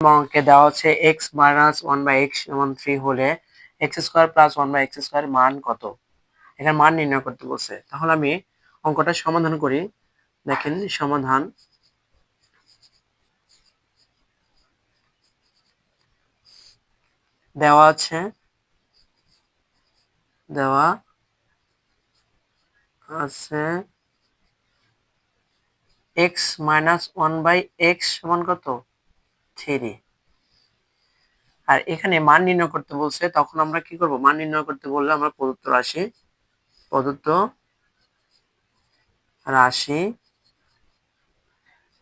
অঙ্কে দেওয়া হচ্ছে x minus one by x সমান থ্রি হলে x square plus one by x square মান কত? এখানে মান নির্ণয় করতে বলছে। তাহলে আমি অঙ্কটা সমাধান করি। দেখেন সমাধান। দেওয়া আছে। দেওয়া আছে x minus one by x সমান কত? থ্রি আর এখানে মান নির্ণয় করতে বলছে, তখন আমরা কি করব? মান নির্ণয় করতে বললে আমরা প্রদত্ত রাশি প্রদত্ত রাশি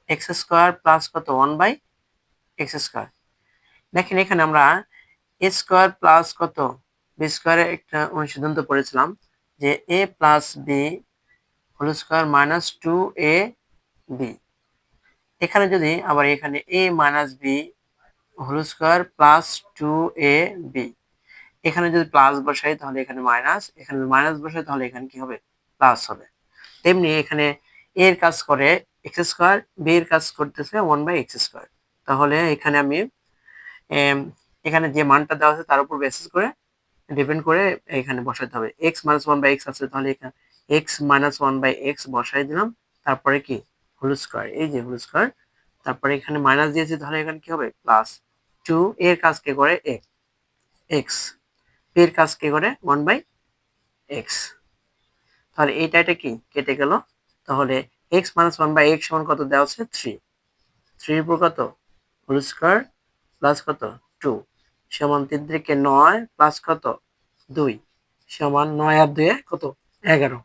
এক্স স্কোয়ার প্লাস কত? ওয়ান বাই এক্স স্কোয়ার দেখেন এখানে আমরা এ স্কোয়ার প্লাস কত? বি স্কোয়ারের একটা অনুসিদ্ধান্ত পড়েছিলাম যে a plus b whole square minus two a b এখানে যদি আবার এখানে a minus b whole square plus two a b এখানে যদি প্লাস বসাই তাহলে এখানে মাইনাস এখানে মাইনাস বসাই তাহলে এখানে কি হবে? প্লাস হবে। তেমনি এখানে এ এর কাজ করে এক্স স্কোয়ার বি এর কাজ করতেছে ওয়ান বাই এক্স স্কোয়ার তাহলে এখানে আমি এখানে যে মানটা দেওয়া আছে তার উপর বেসিস করে ডিপেন্ড করে এখানে বসাতে হবে। X minus one by x আছে, তাহলে এখানে x minus one by x বসাই দিলাম। তারপরে কি? হোল স্কোয়ার এই যে হোল স্কোয়ার তারপরে এখানে মাইনাস দিয়েছি, তাহলে এখানে কি হবে? প্লাস টু এর কাজ কে করে? এক্সের কাজ কে করে? ওয়ান বাই এক্স তাহলে এইটা, এটা কি? কেটে গেল। তাহলে x minus one by x সমান কত? দেওয়া আছে থ্রি থ্রির উপর কত? হোল স্কোয়ার প্লাস কত? টু সমান তিন থেকে নয় প্লাস কত? দুই। সমান নয় আর দুয়ে কত? এগারো।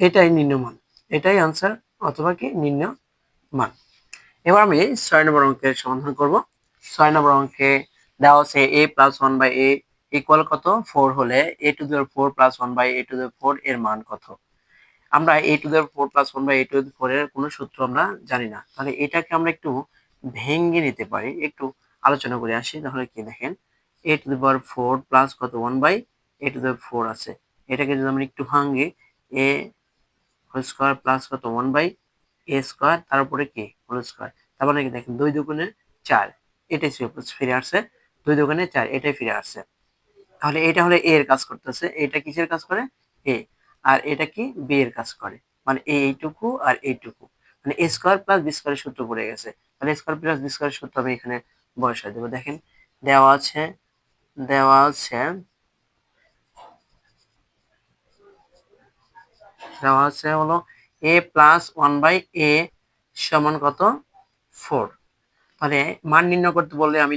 এটাই নিম্নমান। এটাই আনসার অথবা কি নিম্ন মান। এবার আমি ছয় নম্বর অঙ্কের সমাধান করব। ছয় নম্বর অঙ্কে দেওয়া আছে a plus one by a equal কত? ফোর হলে a to the power four plus one by a to the power four এর মান কত? আমরা a to the power four plus one by a to the power four এর কোনো সূত্র আমরা জানি না। তাহলে এটাকে আমরা একটু ভেঙে নিতে পারি। একটু আলোচনা করে আসি, তাহলে কি দেখেন? A to the four plus কত? One by a to the four আছে। এটাকে যদি আমরা একটু ভাঙি এ হোল স্কোয়ার প্লাস কত? ওয়ান বাই এ স্কোয়ার তারপরে কি হোল স্কোয়ার তারপরে কি দেখেন, দুই দুগুণে চার, এটাই ফিরে আসছে, দুই দোকানে চার, এটাই ফিরে আসছে। তাহলে এটা হলে এ এর কাজ করতেছে, এটা কিসের কাজ করে? এ আর এটা কি বি এর কাজ করে? মানে এ এইটুকু আর এইটুকু। মানে এ স্কোয়ার প্লাস বি স্কোয়ারের সূত্র পড়ে গেছে। মানে স্কোয়ার প্লাস বি স্কোয়ারের সূত্র আমি এখানে বসাই দেবো। দেখেন, দেওয়া আছে দেওয়া আছে দেওয়া আছে হলো a plus one by a সমান কত? ফোর তাহলে মান নির্ণয় করতে বললে আমি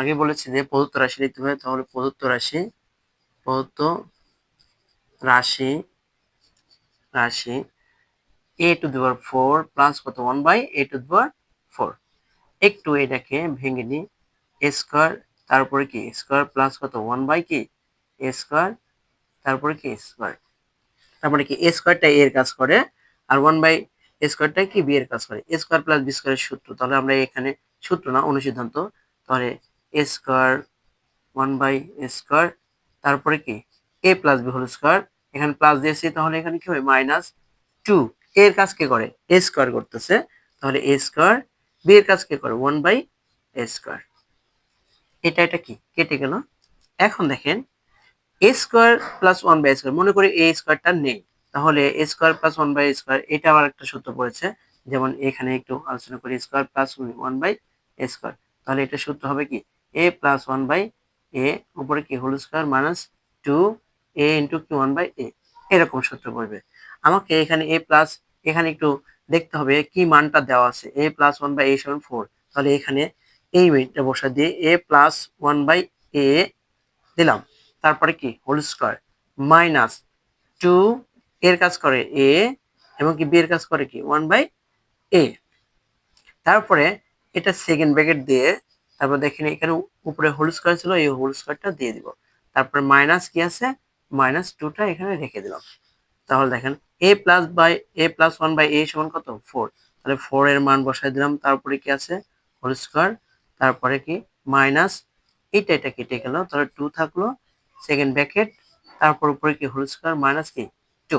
আগে বলেছি যে প্রদত্ত রাশি লিখতে হবে, তাহলে প্রদত্ত রাশি প্রদত্ত রাশি রাশি a to the power four plus কত? One by a to the power four একটু এটাকে ভেঙে নিই। এ স্কোয়ার তারপরে কি? স্কোয়ার প্লাস কত? ওয়ান বাই কি? এ স্কোয়ার তারপরে কি? স্কোয়ার তারপরে কি এ স্কোয়ারটা এর কাজ করে, আর ওয়ান বাই এ স্কোয়ারটা কি বি এর কাজ করে? এ স্কোয়ার প্লাস বি স্কোয়ারের সূত্র, তাহলে আমরা এখানে সূত্র না, অনুসিদ্ধান্ত, তাহলে a square one by a square তারপরে কি a plus b whole square এখানে প্লাস দিয়েছি তাহলে এখানে কি হবে মাইনাস টু এর কাজ কে করে? এ স্কোয়ার করতেছে, তাহলে এ স্কোয়ার বি এর কাজ কে করে? ওয়ান বাই এ স্কোয়ার এটা এটা কি, কেটে গেল? এখন দেখেন a square plus one by square মনে করি এ স্কোয়ারটা নেই। তাহলে a square plus one by square এটা আবার একটা সূত্র পড়েছে। যেমন এখানে একটু আলোচনা করি square plus one by a square তাহলে এটা সূত্র হবে কি? A plus one by a উপরে কি? Whole square minus two a into কি ওয়ান বাই এ এরকম সূত্র পড়বে। আমাকে এখানে এ প্লাস এখানে একটু দেখতে হবে কি মানটা দেওয়া আছে। A plus one by a seven four তাহলে এখানে এই মিনিটটা বসা দিয়ে a plus one by a দিলাম। তারপরে কি? হোল স্কোয়ার মাইনাস টু এর কাজ করে এ এবং কি বি এর কাজ করে কি? ওয়ান বাই এ তারপরে এটা সেকেন্ড ব্র্যাকেট দিয়ে তারপর দেখেন এখানে উপরে হোল স্কোয়ার ছিল, এই হোল স্কোয়ারটা দিয়ে দিব। তারপরে মাইনাস কি আছে? মাইনাস টুটা এখানে রেখে দিলাম। তাহলে দেখেন a plus by a plus one by a সমান কত? ফোর তাহলে ফোর এর মান বসাই দিলাম, তারপরে কি আছে? হোল স্কোয়ার তারপরে কি? মাইনাস এটা এটা কেটে গেল। তাহলে টু থাকল সেকেন্ড ব্র্যাকেট তারপর উপরে কি হোল স্কোয়ার মাইনাস কি টু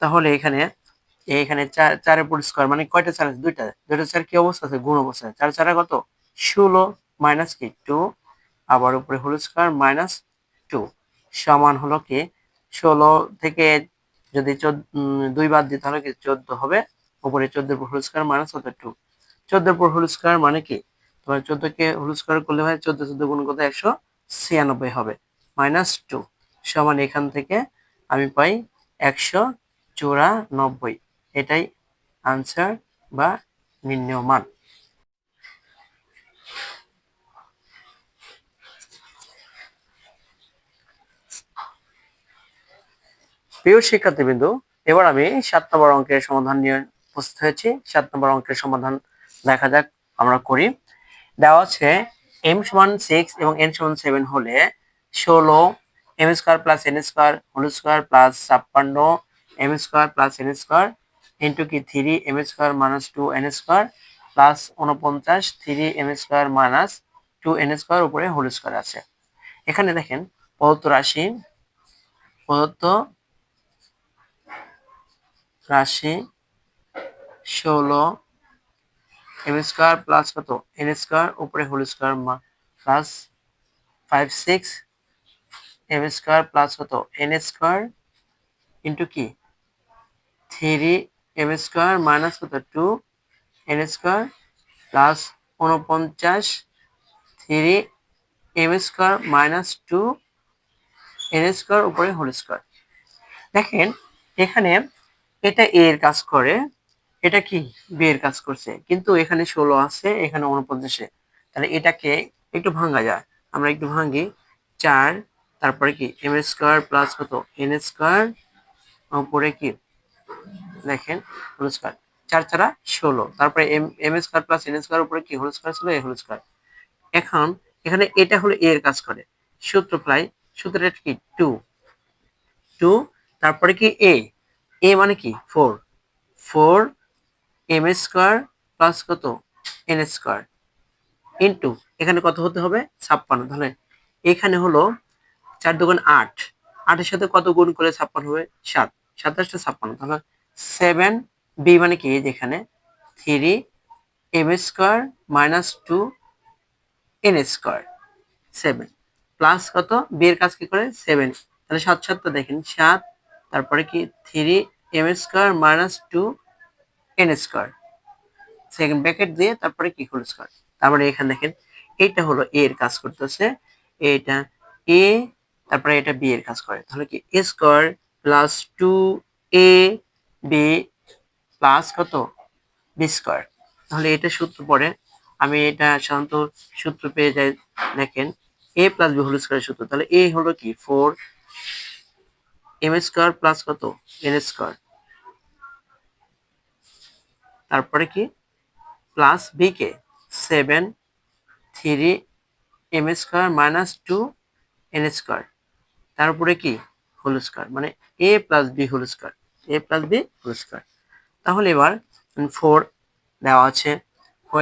তাহলে এখানে এখানে চার চারের উপর স্কোয়ার মানে কয়টা চার আছে? দুইটা। দুইটা চার কি অবস্থা আছে? গুণ অবস্থা চার চারা কত? ষোলো মাইনাস কি টু আবার উপরে হোল স্কোয়ার মাইনাস টু সমান হলো কি ষোলো থেকে যদি দুই বাদ দিই তাহলে কি চোদ্দ হবে? উপরে চোদ্দের হোল স্কোয়ার মাইনাস কত? টু চোদ্দের পর হোল স্কোয়ার মানে কি? তোমার চোদ্দকে হোল স্কোয়ার করলে হয়, চোদ্দ চোদ্দ গুণ কত একশো ছিয়ানব্বই হবে। মাইনাস টু সমান এখান থেকে আমি পাই একশো চুরানব্বই। এটাই আনসার বা নির্ণয় মান প্রিয় শিক্ষার্থীবৃন্দু, এবার আমি সাত নম্বর অঙ্কের সমাধান নিয়ে উপস্থিত হয়েছি। সাত নম্বর অঙ্কের সমাধান দেখা যাক আমরা করি। দেওয়া আছে এম সমান সিক্স এবং এন সমান সেভেন হলে ষোলো, m square plus n square whole square plus ছাপ্পান্ন, m square plus n square into কি three m square minus two n square plus উনপঞ্চাশ three m square minus two n square উপরে whole square আছে। এখানে দেখেন প্রদত্ত রাশি প্রদত্ত রাশি ষোলো এম স্কোয়ার প্লাস কত? এন স্কোয়ার উপরে whole square plus five six m square plus কত? এন স্কোয়ার ইন্টু কি? থ্রি এম স্কোয়ার মাইনাস কত? টু এন স্কোয়ার প্লাস উনপঞ্চাশ three m square minus two n square উপরে whole square দেখেন, এখানে এটা এ এর কাজ করে, এটা কি? বি কাজ করছে। কিন্তু এখানে ষোলো আছে, এখানে উনপঞ্চাশে তাহলে এটাকে একটু ভাঙা যায়। আমরা একটু ভাঙি চার তারপরে কি? এম স্কোয়ার প্লাস কত? এন স্কোয়ার উপরে কি? দেখেন হোল স্কোয়ার চার চারা ষোলো। তারপরে m m square plus n square উপরে কি? হোল স্কোয়ার ছিল এ হোল স্কোয়ার এখন, এখানে এটা হলো এ এর কাজ করে। সূত্র প্রায় সূত্রটা কি? টু টু তারপরে কি এ এ মানে কি? Four four m square plus কত? এন স্কোয়ার ইন্টু এখানে কত হতে হবে? ছাপ্পান্ন। তাহলে এখানে হলো চার দুগুণ আট। আটের সাথে কত গুণ করে ছাপ্পান্ন হবে? সাত। সাতাশটা ছাপ্পান্ন, তাহলে সেভেন বি মানে কি? যেখানে three m square minus two n square seven plus কত? বি এর কাজ কি করে? সেভেন তাহলে সাত সাতটা দেখেন, সাত, তারপরে কি? Three m square minus two n square second bracket দিয়ে তারপরে কি হোল স্কোয়ার তারপরে এখানে দেখেন, এইটা হলো এ এর কাজ করতেছে। এটা এ তারপরে এটা বি এর কাজ করে। তাহলে কি? A square plus two a b plus কত? বি স্কোয়ার তাহলে এটা সূত্র পড়ে, আমি এটা সাধারণত সূত্র পেয়ে যাই, দেখেন a plus b whole square সূত্র। তাহলে এ হলো কি? ফোর এম স্কোয়ার প্লাস কত? এন স্কোয়ার তারপরে কি? প্লাস বি কে? Seven three m square minus two n square তারপরে কি? হোল স্কোয়ার মানে a plus b whole square a plus b whole square তাহলে এবার ফোর দেওয়া আছে।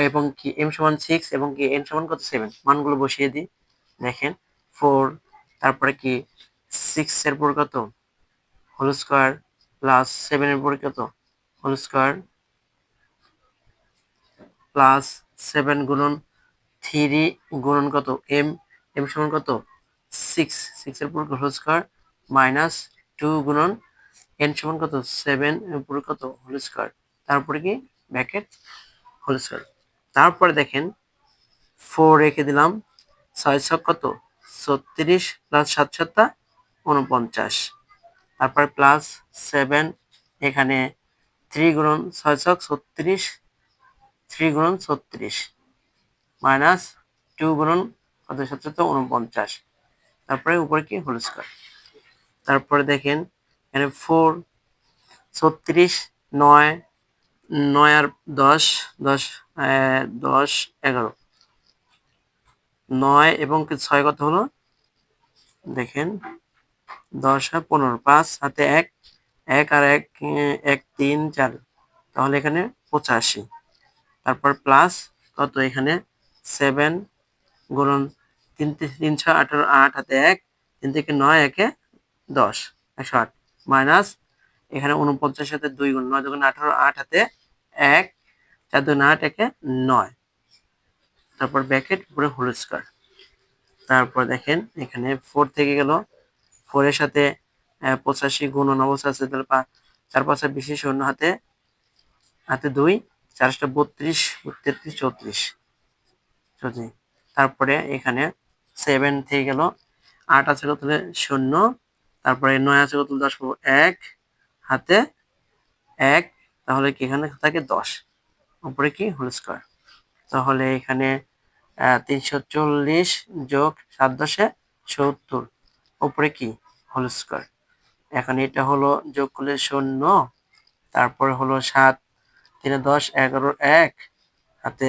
এবং কি? এম সমান সিক্স এবং কি? এন সমান কত? সেভেন মানগুলো বসিয়ে দিই। দেখেন ফোর তারপরে কি? সিক্স এর পর কত? হোল স্কোয়ার প্লাস সেভেনের পরে কত? হোল স্কোয়ার প্লাস সেভেন গুণন থ্রি গুণন কত? এম এম সমান কত? সিক্স সিক্সের পর হোল স্কোয়ার মাইনাস টু গুণন এন সমান কত? সেভেন উপরে কত? হোল স্কোয়ার তারপরে কি? ব্যাকেট হোল স্কোয়ার তারপরে দেখেন ফোর রেখে দিলাম, ছয় ছক কত? ছত্রিশ প্লাস সাত সাতটা উনপঞ্চাশ তারপর প্লাস সেভেন এখানে থ্রি গুণন ছয় ছক ছত্রিশ থ্রি গুণন ছত্রিশ। মাইনাস টু গুণন কত? সত্তর উনপঞ্চাশ তারপরে উপরে কি? হোল স্কোয়ার তারপরে দেখেন, এখানে ফোর ছত্রিশ, নয় নয় আর দশ দশ দশ, এগারো। নয় এবং ছয় কত হলো? দেখেন, দশ আর পনেরো, পাঁচ হাতে এক এক আর এক এক, তিন, চার। তাহলে এখানে পঁচাশি। তারপর প্লাস কত এখানে? সেভেন গুণন তিন তিনশো আঠারো, আট, হাতে এক, তিন থেকে নয়, একে দশ, একশো আট, মাইনাস এখানে উনপঞ্চাশ হাতে দুই গুণ, নয় দুগুণ আঠারো, আট হাতে এক, চার দুগুণ আট, একে নয়। তারপর ব্যাকেট উপরে হোল তারপর দেখেন, এখানে ফোর থেকে গেল। ফোরের সাথে পঁচাশি গুণ অবস্থা আছে, তাহলে চার পাঁচটা বিশেষ অন্য হাতে হাতে দুই চারটা বত্রিশ, তেত্রিশ চৌত্রিশ। তারপরে এখানে সেভেন থেকে গেল। আট আছে কত? শূন্য। তারপরে নয় আছে কত? দশ এক। হাতে এক। তাহলে কি এখানে থাকে? দশ। উপরে কি? Whole square. তাহলে এখানে তিনশো চল্লিশ যোগ সাত দশে সত্তর। উপরে কি? Whole square. এখন এটা হলো যোগ করলে শূন্য। তারপরে হলো সাত। তিনে দশ, এগারো, এক। হাতে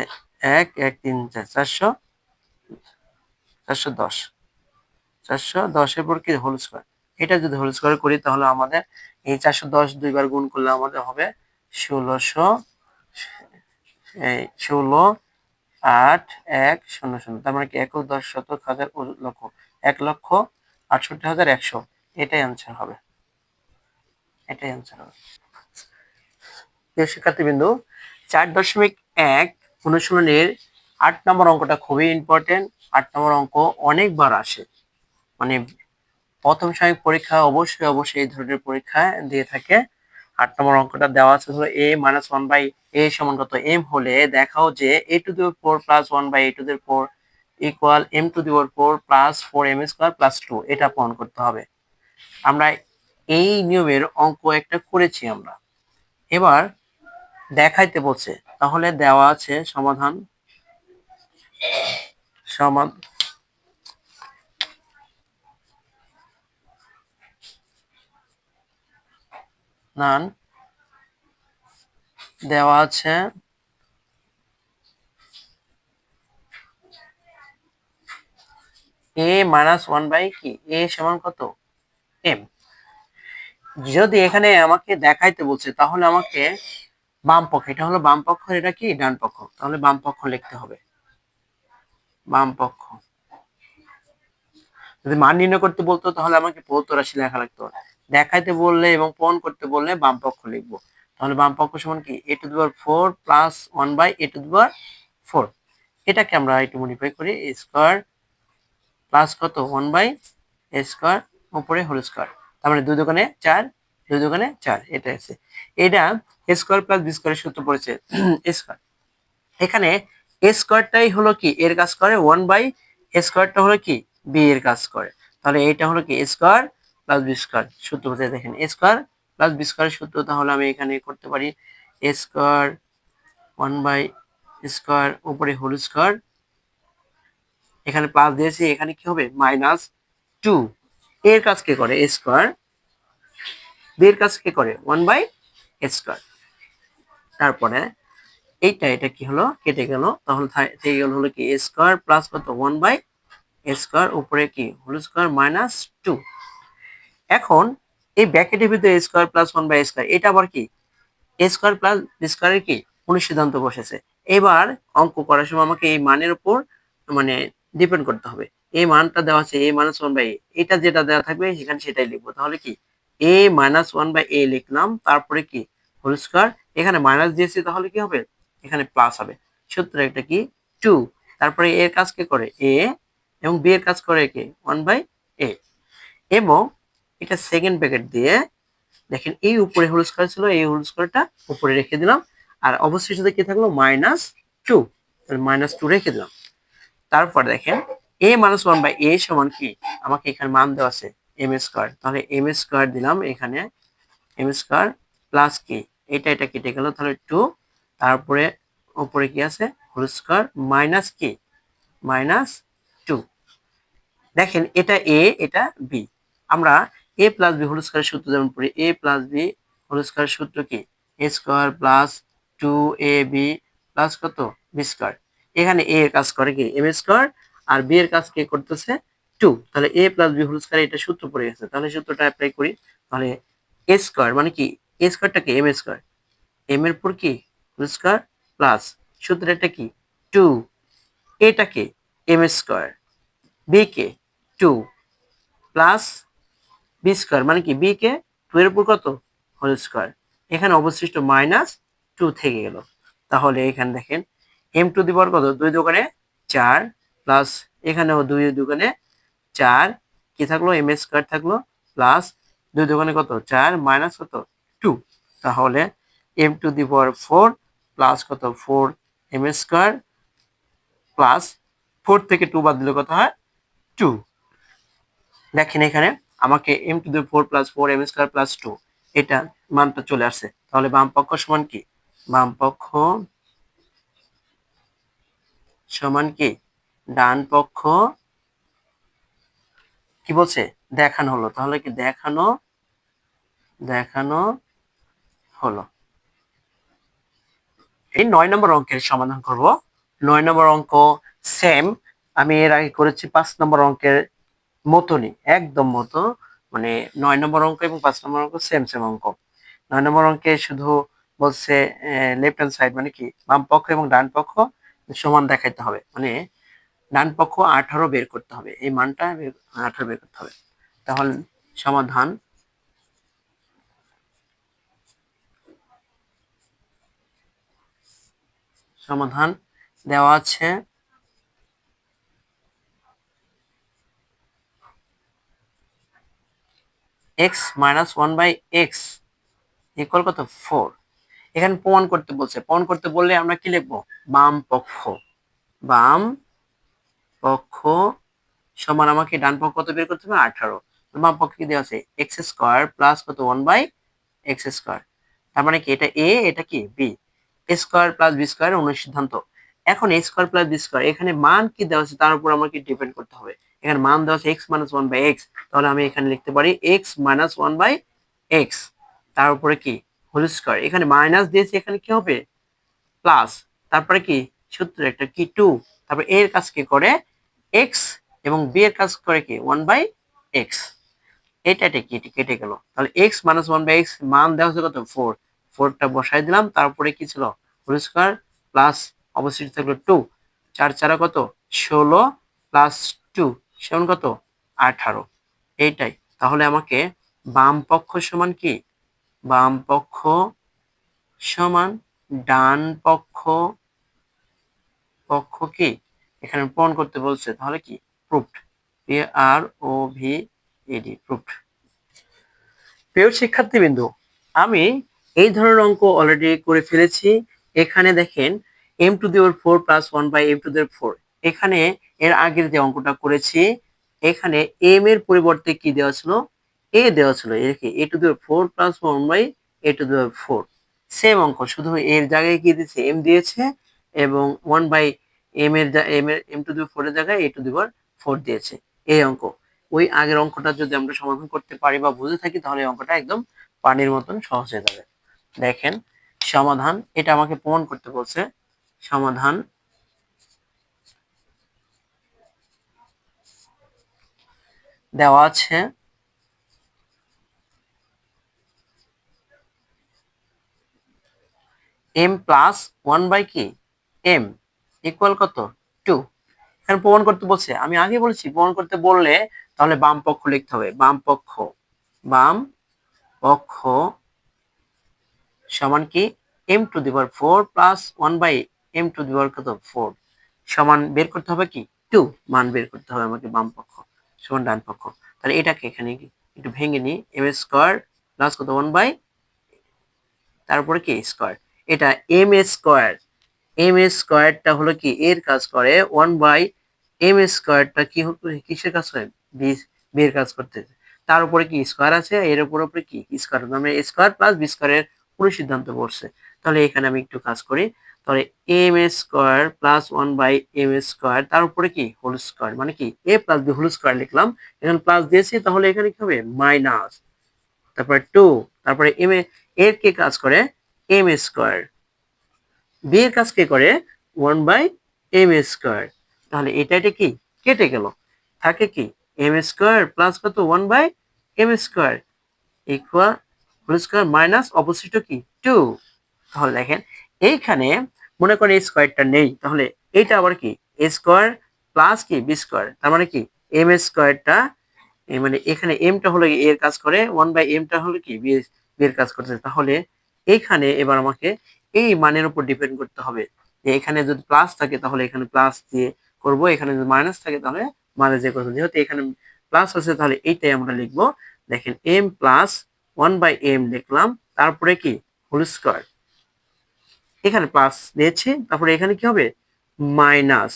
এক এক, তিন, চার, চারশো। চারশো দশ। চারশো দশের পর কি হোল স্কোয়ার এটা যদি হোল স্কোয়ার করি তাহলে আমাদের এই চারশো দশ দুইবার গুণ করলে আমাদের হবে ষোলোশো, এই ষোলো, আট, এক, শূন্য শূন্য। তার মানে কি একক দশ শতক হাজার লক্ষ। এক লক্ষ আটষট্টি হাজার একশো। এটাই অ্যান্সার হবে। এটাই অ্যান্সার হবে। প্রিয় শিক্ষার্থীবৃন্দু, চার দশমিক এক অনুশীলনের আট নম্বর অঙ্কটা খুবই ইম্পর্টেন্ট আট নম্বর অঙ্ক অনেকবার আসে। মানে প্রথম সাময়িক পরীক্ষা অবশ্যই অবশ্যই এই ধরনের পরীক্ষা দিয়ে থাকে। আট নম্বর অঙ্কটা দেওয়া আছে হলো a minus one by a সমান কত এম হলে দেখাও যে a to the four plus one by a to the four equal m to the four plus four m square plus two এটা প্রমাণ করতে হবে। আমরা এই নিয়মের অঙ্ক একটা করেছি আমরা। এবার দেখাইতে বলছে, তাহলে দেওয়া আছে সমাধান। সমাধান নান। দেওয়া আছে। এ মাইনাস ওয়ান বাই কি? এ সমান কত? এম। যদি এখানে আমাকে দেখাইতে বলছে, তাহলে আমাকে বাম পক্ষ, এটা হলো বাম পক্ষ, এটা কি? ডান পক্ষ। তাহলে বাম পক্ষ লিখতে হবে। বাম পক্ষ। যদি মান নির্ণয় করতে বলতো, তাহলে আমাকে রাশি লেখা লাগতো। দেখাইতে বললে এবং প্রমাণ করতে বললে তাহলে সমান কি? A to the power four plus one by a to the power four এটাকে আমরা একটু মডিফাই করি। স্কোয়ার প্লাস কত? ওয়ান বাই স্কোয়ার উপরে হোল স্কোয়ার তার মানে দুই দোকানে চার, দুই দোকানে চার। এটা আছে। এটা স্কোয়ার প্লাস বি স্কোয়ারের সূত্র পড়েছে। স্কোয়ার এখানে এ স্কোয়ারটাই হলো কি? এর কাজ করে ওয়ান বাই স্কোয়ারটা হলো কি? বি এর কাজ করে। তাহলে এটা হলো কি? স্কোয়ার প্লাস বি স্কোয়ার সূত্র দেখেন। স্কোয়ার প্লাস বি স্কোয়ারের সূত্র তাহলে আমি এখানে করতে পারি a square one by square উপরে হোল স্কোয়ার এখানে প্লাস দিয়েছি। এখানে কি হবে? মাইনাস টু এর কাজ কে করে? স্কোয়ার বি এর কাজ কে করে? ওয়ান বাই স্কোয়ার তারপরে এইটা, এটা কি হলো? কেটে গেল। তাহলে থেকে গেল হলো কি স্কোয়ার প্লাস কত? ওয়ান বাই স্কোয়ার উপরে কি? হোল স্কোয়ার মাইনাস টু এখন এই ব্র্যাকেটের ভিতরে square plus one by square এটা আবার কি? স্কোয়ার প্লাস বি স্কোয়ারের কি? অনুসিদ্ধান্ত বসেছে। এবার অঙ্ক করার সময় আমাকে এই মানের উপর মানে ডিপেন্ড করতে হবে। এই মানটা দেওয়া আছে এ মাইনাস ওয়ান বাই এটা যেটা দেওয়া থাকবে সেখানে সেটাই লিখব। তাহলে কি? A minus one by A লিখলাম, তারপরে কি? হোল স্কোয়ার এখানে মাইনাস দিয়েছি, তাহলে কি হবে? এখানে প্লাস হবে। সূত্র একটা কি? টু তারপরে এর কাজ কে করে? এ এবং বি এর কাজ করে কে? ওয়ান বাই এ এবং এটা সেকেন্ড ব্র্যাকেট দিয়ে দেখেন এই উপরে হোল স্কোয়ার ছিল, এই হোল স্কোয়ারটা উপরে রেখে দিলাম। আর অবশিষ্ট কি থাকল? মাইনাস টু মাইনাস টু রেখে দিলাম। তারপর দেখেন A minus one by A সমান কি? আমাকে এখানে মান দেওয়া আছে এম স্কোয়ার তাহলে এম স্কোয়ার দিলাম এখানে। এম স্কোয়ার প্লাস কি এটা এটা কেটে গেল। তাহলে টু তারপরে উপরে কি আছে? হোল স্কোয়ার মাইনাস কি মাইনাস টু দেখেন এটা এ এটা বি আমরা এ প্লাস বি হোল স্কোয়ারের সূত্র যেমন পড়ি এ প্লাস বি হোল স্কোয়ারের সূত্র কি? A square plus two A B plus কত? বি স্কোয়ার এখানে এ এর কাজ করে কি? এম স্কোয়ার আর বি এর কাজ কে করতেছে টু তাহলে A plus B whole square এটা সূত্র পড়ে গেছে। তাহলে সূত্রটা অ্যাপ্লাই করি, তাহলে এ স্কোয়ার মানে কি? এ স্কোয়ারটাকে এম স্কোয়ার এম এর পর কি? স্কোয়ার প্লাস সূত্র এটা কি? টু এটাকে এম স্কোয়ার। বি কে টু প্লাস বি স্কোয়ার মানে কি? বি কে টু এর উপর কত? হোল স্কোয়ার এখানে অবশিষ্ট মাইনাস টু থেকে গেল। তাহলে এখানে দেখেন এম টু দিবার কত? দুই দোকানে চার প্লাস এখানেও দুই দোকানে চার। কি থাকল? এম স্কোয়ার থাকল প্লাস দুই দোকানে কত? চার মাইনাস কত? টু তাহলে M to the power four plus কত? Four M square plus four থেকে টু বাদ দিলে কত হয়? টু দেখেন এখানে আমাকে M to the four plus four M square plus two এটা মানটা চলে আসছে। তাহলে বাম পক্ষ সমান কি? বাম পক্ষ সমান কি? ডান পক্ষ কি বলছে? দেখানো হলো। তাহলে কি দেখানো দেখানো হলো? এই নয় নম্বর অঙ্কের সমাধান করব। নয় নম্বর অঙ্ক সেম আমি এর আগে করেছি পাঁচ নম্বর অঙ্কের মতনই, একদম মতো। মানে নয় নম্বর অঙ্ক এবং পাঁচ নম্বর অঙ্ক সেম সেম অঙ্ক। নয় নম্বর অঙ্কে শুধু বলছে লেফট হ্যান্ড সাইড মানে কি? বাম পক্ষ এবং ডান পক্ষ সমান দেখাইতে হবে। মানে ডান পক্ষ আঠারো বের করতে হবে। এই মানটা আঠারো বের করতে হবে। তাহলে সমাধান সমাধান দেওয়া আছে। X minus one by X equal কত? ফোর। এখানে প্রমাণ করতে বলছে। প্রমাণ করতে বললে আমরা কি লিখব? বাম পক্ষ। বাম পক্ষ সমান আমাকে ডান পক্ষ কত বের করতে হবে? আঠারো। বাম পক্ষে কি দেওয়া আছে? এক্স স্কোয়ার প্লাস কত? One by X square. তার মানে কি? এটা এ, এটা কি? B. Square plus B square অন্য সিদ্ধান্ত। এখন A square plus B square এখানে মান কি দেওয়া আছে তার উপর আমাকে ডিপেন্ড করতে হবে। এখানে মান দেওয়া আছে X minus one by X তাহলে আমি এখানে লিখতে পারি X minus one by X তার উপরে কি? হোল স্কোয়ার এখানে মাইনাস দিয়েছি, এখানে কি হবে? প্লাস তারপরে কি? সূত্র একটা কি? টু তারপরে এর কাজ কি করে? এক্স এবং বি এর কাজ করে কি? ওয়ান বাই এক্স এটা এটা কেটে কেটে গেল। তাহলে X minus one by X মান দেওয়া হচ্ছে কত? ফোর ফোরটা বসাই দিলাম, তারপরে কি ছিল? হোল স্কোয়ার প্লাস অবশ্যই থাকল টু। চার চারা কত? ষোলো প্লাস টু, সমান কত? আঠারো। এইটাই। তাহলে আমাকে বাম পক্ষ সমান কি? বাম পক্ষ সমান ডান পক্ষ পক্ষ কি? এখানে প্রমাণ করতে বলছে, তাহলে কি? Proved. P R O V E D proved. প্রিয় শিক্ষার্থীবৃন্দ, আমি এই ধরনের অঙ্ক অলরেডি করে ফেলেছি। এখানে দেখেন M to the four plus one by M to the four এখানে এর আগের যে অঙ্কটা করেছি, এখানে এম এর পরিবর্তে কি দেওয়া ছিল? এ দেওয়া ছিল এরকে A to the four plus one by A to the four same অঙ্ক, শুধু এর জায়গায় কি দিয়েছে? এম দিয়েছে এবং ওয়ান বাই এম এর এম এর এম টু দি ফোর এর জায়গায় এ টু দি ফোর দিয়েছে। এই অঙ্ক। ওই আগের অঙ্কটা যদি আমরা সমাধান করতে পারি বা বুঝে থাকি, তাহলে অঙ্কটা একদম পানির মতন সহজ হয়ে যাবে। দেখেন, সমাধান, এটা আমাকে প্রমাণ করতে বলছে, সমাধান, দেওয়া আছে এম প্লাস ওয়ান বাই কি এম ইকুয়াল কত? টু এখানে প্রমাণ করতে বলছে, আমি আগে বলেছি, প্রমাণ করতে বললে তাহলে বাম পক্ষ লিখতে হবে, বাম পক্ষ বাম পক্ষ সমান কি? M to the power four plus one by M to the power কত? ফোর সমান বের করতে হবে কি? টু মান বের করতে হবে আমাকে বাম পক্ষ, সমান ডান পক্ষ। তাহলে এটাকে এখানে একটু ভেঙে নিই। এম স্কোয়ার প্লাস কত? ওয়ান বাই তারপরে কি? স্কোয়ার এটা এম স্কোয়ার এম স্কোয়ারটা হলো কি? এর কাজ করে ওয়ান বাই এম স্কোয়ারটা কি কিসের কাজ করে? বি বি এর কাজ করতে। তার উপরে কি? স্কোয়ার আছে। এর উপর উপরে কি? স্কোয়ার মানে স্কোয়ার প্লাস বি স্কোয়ারের পুরো সিদ্ধান্ত পড়ছে তাহলে এখানে আমি একটু কাজ করি। তাহলে M A square plus one by M square তার উপরে কি? হোল স্কোয়ার মানে কি? A plus B whole square লিখলাম। এখানে প্লাস দিয়েছি, তাহলে এখানে কি হবে? মাইনাস তারপরে টু তারপরে এম এর কে কাজ করে? এম এ স্কোয়ার বি এর কাজ কে করে? One by M A square তাহলে এটা এটা কি? কেটে গেল। থাকে কি? এম স্কোয়ার প্লাস কত? One by M square equal whole square minus opposite কি? টু তাহলে দেখেন, এইখানে মনে করেন এই স্কোয়ারটা নেই, তাহলে এইটা আবার কি? এ স্কোয়ার প্লাস কি? বি স্কোয়ার তার মানে কি? এম স্কোয়ারটা মানে এখানে এমটা হলো এর কাজ করে ওয়ান বাই এমটা হলো কি? বি এর কাজ তাহলে এইখানে এবার আমাকে এই মানের উপর ডিপেন্ড করতে হবে। যে এখানে যদি প্লাস থাকে, তাহলে এখানে প্লাস দিয়ে করব, এখানে যদি মাইনাস থাকে, তাহলে দিয়ে করব। যেহেতু এখানে প্লাস আছে, তাহলে এইটাই আমরা লিখব। দেখেন M plus one by M লিখলাম, তারপরে কি? Whole square. এখানে প্লাস দিয়েছি তারপরে এখানে কি হবে? মাইনাস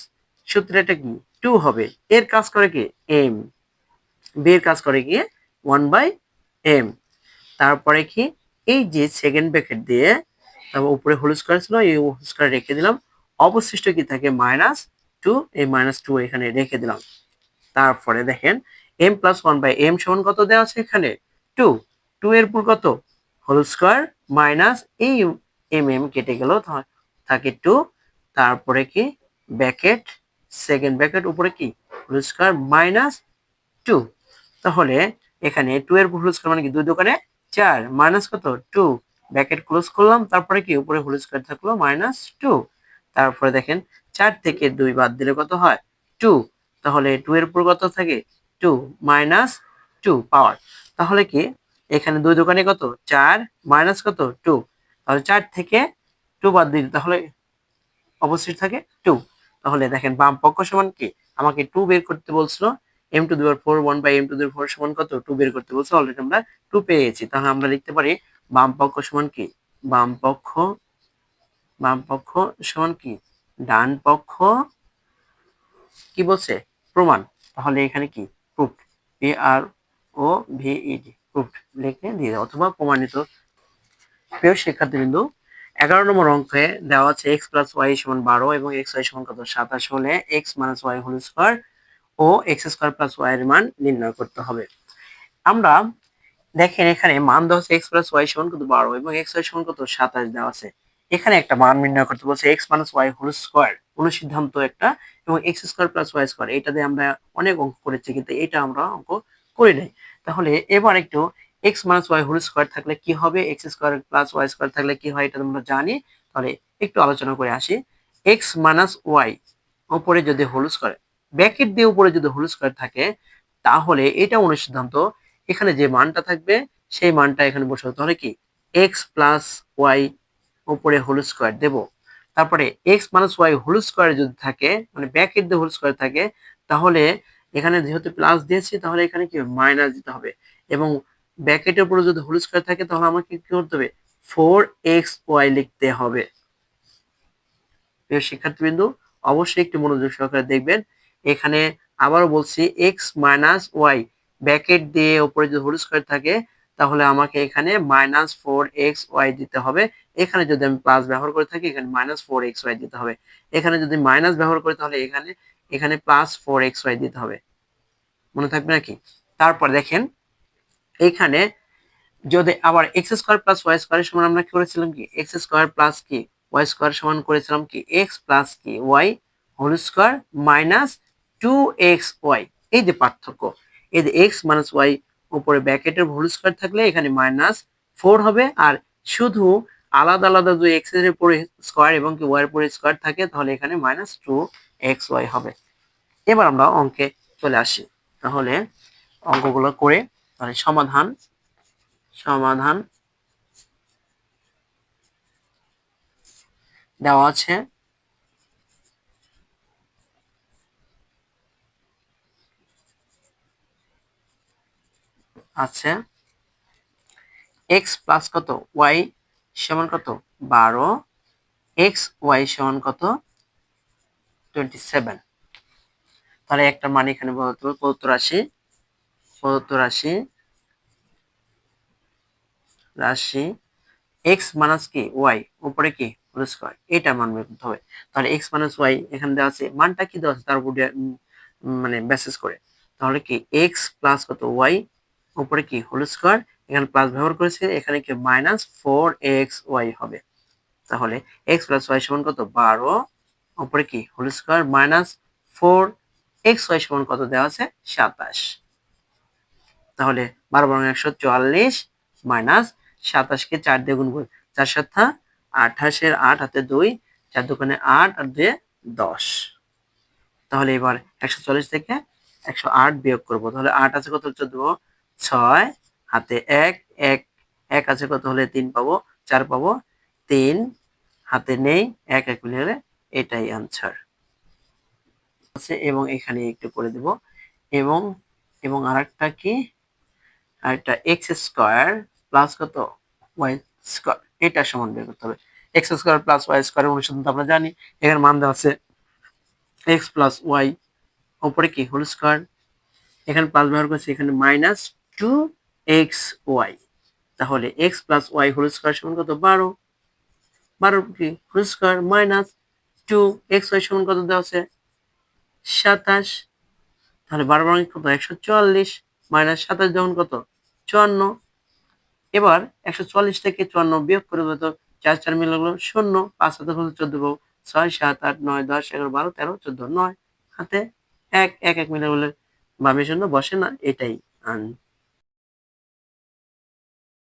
সূত্রটা কি? টু হবে। এর কাজ করে কি? এম বি এর কাজ করে কি ওয়ান বাই এম তারপরে কি? এই যে সেকেন্ড ব্র্যাকেট দিয়ে, তারপর উপরে হোল স্কোয়ার ছিল, এই হোল স্কোয়ার রেখে দিলাম। অবশিষ্ট কি থাকে? মাইনাস টু এই মাইনাস টু এখানে রেখে দিলাম। তারপরে দেখেন M plus one by M সমান কত দেওয়া আছে এখানে? টু টু এর পুর কত? হোল স্কোয়ার মাইনাস এই এম এম কেটে গেল থাকে টু তারপরে কি? ব্যাকেট সেকেন্ড ব্যাকেট উপরে কি? হোল স্কোয়ার মাইনাস টু তাহলে এখানে টু এর হোল স্কোয়ার মানে কি? দুই দোকানে চার। মাইনাস কত? টু ব্যাকেট ক্লোজ করলাম, তারপরে কি? উপরে হোল স্কোয়ার থাকল মাইনাস টু তারপরে দেখেন, চার থেকে দুই বাদ দিলে কত হয়? টু তাহলে টু এর উপর কত থাকে? টু মাইনাস টু পাওয়ার তাহলে কি? এখানে দুই দোকানে কত? চার মাইনাস কত? টু। তাহলে চার থেকে টু বাদ দিলে তাহলে অবশ্যই থাকে টু। তাহলে দেখেন বাম পক্ষ সমান কি? আমাকে টু বের করতে বলছিল M to the power four one by M to the power four সমান কত? টু বের করতে বলছে অলরেডি আমরা টু পেয়ে গেছি তাহলে আমরা লিখতে পারি বাম পক্ষ সমান কি? বাম পক্ষ বাম পক্ষ সমান কি? ডান পক্ষ কি বলছে? প্রমাণ। তাহলে এখানে কি? Proof P R O V V E D proof লিখে দিয়ে অথবা প্রমাণিত প্রিয় শিক্ষার্থীবৃন্দু, এগারো নম্বর অঙ্কে দেওয়া আছে এক্স প্লাস ওয়াই সমান বারো এবং এক্স ওয়াই সমান কত? সাতাশ হলে X minus Y whole square ও এক্স স্কোয়ার প্লাস ওয়াই মান নির্ণয় করতে হবে। আমরা দেখেন এখানে মান দেওয়া আছে এক্স প্লাস ওয়াই সমান কত? বারো এবং এক্স ওয়াই সমান কত? সাতাশ দেওয়া আছে। এখানে একটা মান নির্ণয় করতে বলছে X minus Y whole square অনুসিদ্ধান্ত একটা, এবং X square plus Y square এটা দিয়ে আমরা অনেক অঙ্ক করেছি কিন্তু এটা আমরা অঙ্ক করি নাই। তাহলে এবার একটু X minus Y whole square থাকলে কি হবে? X square plus Y square থাকলে কি হয়? এটা আমরা জানি। তাহলে একটু আলোচনা করে আসি। এক্স মাইনাস ওয়াই উপরে যদি হোল স্কোয়ার ব্যাকেট দিয়ে উপরে যদি হোল স্কোয়ার থাকে, তাহলে এটা অনুসিদ্ধান্ত এখানে যে মানটা থাকবে, সেই মানটা এখানে বসে তাহলে কি? এক্স প্লাস ওয়াই উপরে হোল স্কোয়ার দেব। তারপরে X minus Y whole square যদি থাকে মানে ব্যাকেট দিয়ে হোল স্কোয়ার থাকে, তাহলে এখানে যেহেতু প্লাস দিয়েছি, তাহলে এখানে কি মাইনাস দিতে হবে? এবং ব্যাকেটের উপরে যদি হোল স্কোয়ার থাকে, তাহলে আমাকে কি করতে হবে? ফোর এক্স ওয়াই লিখতে হবে। প্রিয় শিক্ষার্থীবৃন্দু, অবশ্যই একটু মনোযোগ সহকারে দেখবেন। এখানে আবারও বলছি এক্স মাইনাস ওয়াই ব্যাকেট দিয়ে উপরে যদি হোল স্কোয়ার থাকে, তাহলে আমাকে এখানে মাইনাস ফোর এক্স ওয়াই দিতে হবে। এখানে যদি আমি প্লাস ব্যবহার করে থাকি, এখানে মাইনাস ফোর এক্স ওয়াই দিতে হবে। এখানে যদি মাইনাস ব্যবহার করি, তাহলে এখানে এখানে প্লাস ফোর এক্স ওয়াই দিতে হবে। মনে থাকবে নাকি? তারপর দেখেন, এখানে যদি আবার এক্স স্কোয়ার প্লাস ওয়াই স্কোয়ারের সমান আমরা কি করেছিলাম কি? এক্স স্কোয়ার প্লাস কি? ওয়াই স্কোয়ার সমান করেছিলাম কি? এক্স প্লাস কি? Y whole square minus two X Y এই যে পার্থক্য। এই যে এক্স মাইনাস ওয়াই উপরে ব্যাকেটের হোল স্কোয়ার থাকলে এখানে মাইনাস ফোর হবে আর শুধু আলাদা আলাদা যদি এক্সের উপরে স্কোয়ার এবং কি ওয়াই এর উপরে স্কোয়ার থাকে, তাহলে এখানে মাইনাস টু এক্স, ওয়াই হবে। এবার আমরা অঙ্কে চলে আসি। তাহলে অঙ্কগুলো করে তাহলে সমাধান সমাধান দেওয়া আছে। আছে। এক্স প্লাস কত? ওয়াই সমান কত? বারো। এক্স, ওয়াই সমান কত? তাহলে একটা মান এখানে বলতে হবে প্রদত্ত রাশি? এক্স মাইনাস কি? ওয়াই উপরে কি? হোল এটা মান বের করতে হবে। তাহলে এক্স মাইনাস ওয়াই এখানে দেওয়া আছে। মানটা কি দেওয়া তার উপর মানে বেসিস করে। তাহলে কি? এক্স প্লাস কত? ওয়াই উপরে কি? হোল স্কোয়ার এখানে প্লাস ব্যবহার করেছে। এখানে কি? মাইনাস ফোর এক্স ওয়াই হবে। তাহলে এক্স প্লাস ওয়াই সমান কত? বারো। উপরে কি? Whole square minus four X Y সমান কত দেওয়া আছে? সাতাশ। তাহলে বারো বারো একশো চুয়াল্লিশ মাইনাস সাতাশকে চার দিয়ে গুণ করি চার সাতটা, আঠাশের আট হাতে দুই, চার দোকানে আট আর দুয়ে দশ। তাহলে এবার একশো চল্লিশ থেকে একশো আট বিয়োগ করব। তাহলে আট আছে কত? চোদ্দ ছয় হাতে এক এক এক আছে কত? হলে তিন পাবো, চার পাবো, তিন হাতে নেই, এক এক মিলে এটাই আনসার আছে, এবং এখানে একটু করে দেব। এবং এবং আরেকটা কি? আরেকটা এক্স স্কোয়ার প্লাস কত? ওয়াই স্কোয়ার এটা সমান বের করতে হবে। এক্স স্কোয়ার প্লাস ওয়াই স্কোয়ারের অনুসন্ধান আমরা জানি। এখানে মান দেওয়া আছে এক্স প্লাস ওয়াই ওপরে কি? হোল স্কোয়ার এখানে প্লাস ব্যবহার করছি, এখানে মাইনাস টু এক্স ওয়াই তাহলে X plus Y whole square সমান কত? বারো। বারো কি? Whole square minus two, X, Y সমান কত দেওয়া আছে? সাতাশ। তাহলে বারো বারো কত একশো চুয়াল্লিশ মাইনাস সাতাশ যখন কত? চুয়ান্ন। এবার একশো চুয়াল্লিশ থেকে চুয়ান্ন বিয়োগ করে কত চার চার মিলে গেল শূন্য। পাঁচ হাতে হলো চোদ্দ পাবো। ছয়, সাত, আট, নয়, দশ, এগারো, বারো, তেরো, চোদ্দ, নয়। হাতে এক এক এক মিলে বলে বামে শূন্য বসে না, এটাই আন